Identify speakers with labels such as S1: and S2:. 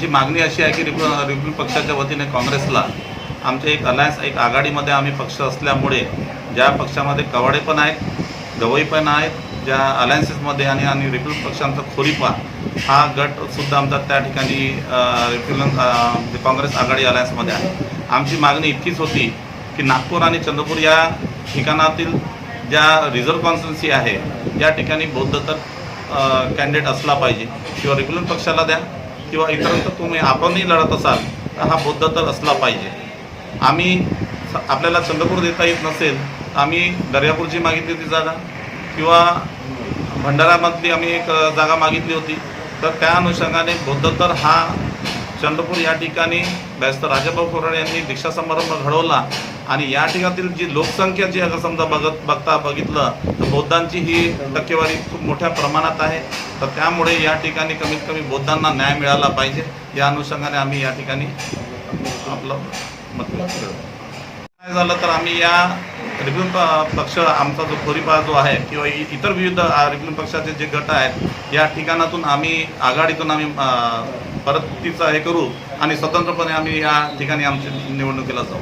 S1: आमची मागणी अशी आहे की रिपब्लिक रिपब्लिक पक्षाच्या वतीने काँग्रेसला आमचे एक अलायन्स एक आघाडीमध्ये आम्ही पक्ष असल्यामुळे ज्या पक्षामध्ये कवाडे पण आहेत गवई पण आहेत ज्या अलायन्सेसमध्ये आणि आणि रिपब्लिक पक्षांचा खोरीपा हा गटसुद्धा आमचा त्या ठिकाणी रिपब्लिक म्हणजे काँग्रेस आघाडी अलायन्समध्ये आहे. आमची मागणी इतकीच होती की नागपूर आणि चंद्रपूर या ठिकाणातील ज्या रिझर्व्ह कॉन्स्टन्सी आहे या ठिकाणी बौद्ध तर कॅन्डिडेट असला पाहिजे. किंवा रिपब्लिक पक्षाला द्या. किंवा इतरांचं तुम्ही आपणही लढत असाल तर हा बौद्ध तर असला पाहिजे. आम्ही स- आपल्याला चंद्रपूर देता येत नसेल तर आम्ही दर्यापूरची मागितली होती जागा किंवा भंडारामधली आम्ही एक जागा मागितली होती. तर त्या अनुषंगाने बौद्ध तर हा चंद्रपूर या ठिकाणी बॅरिस्टर राजाभाऊ कोराडे यांनी दीक्षा समारंभ घडवला आणि या ठिकाणातील जी लोकसंख्या जी अगर समजा बघत बघता बघितलं तर बौद्धांची ही टक्केवारी खूप मोठ्या प्रमाणात आहे. तर त्यामुळे या ठिकाणी कमीत कमी बौद्धांना न्याय मिळाला पाहिजे. या अनुषंगाने आम्ही या ठिकाणी आपलं मत काय झालं तर आम्ही या रिपब्लिक पक्ष आमचा जो खोरीपा जो आहे किंवा इतर विविध रिपब्लिक पक्षाचे जे गट आहेत या ठिकाणातून आम्ही आघाडीतून आम्ही परत तिचं हे करू आणि स्वतंत्रपणे आम्ही या ठिकाणी आमची निवडणुकीला जाऊ.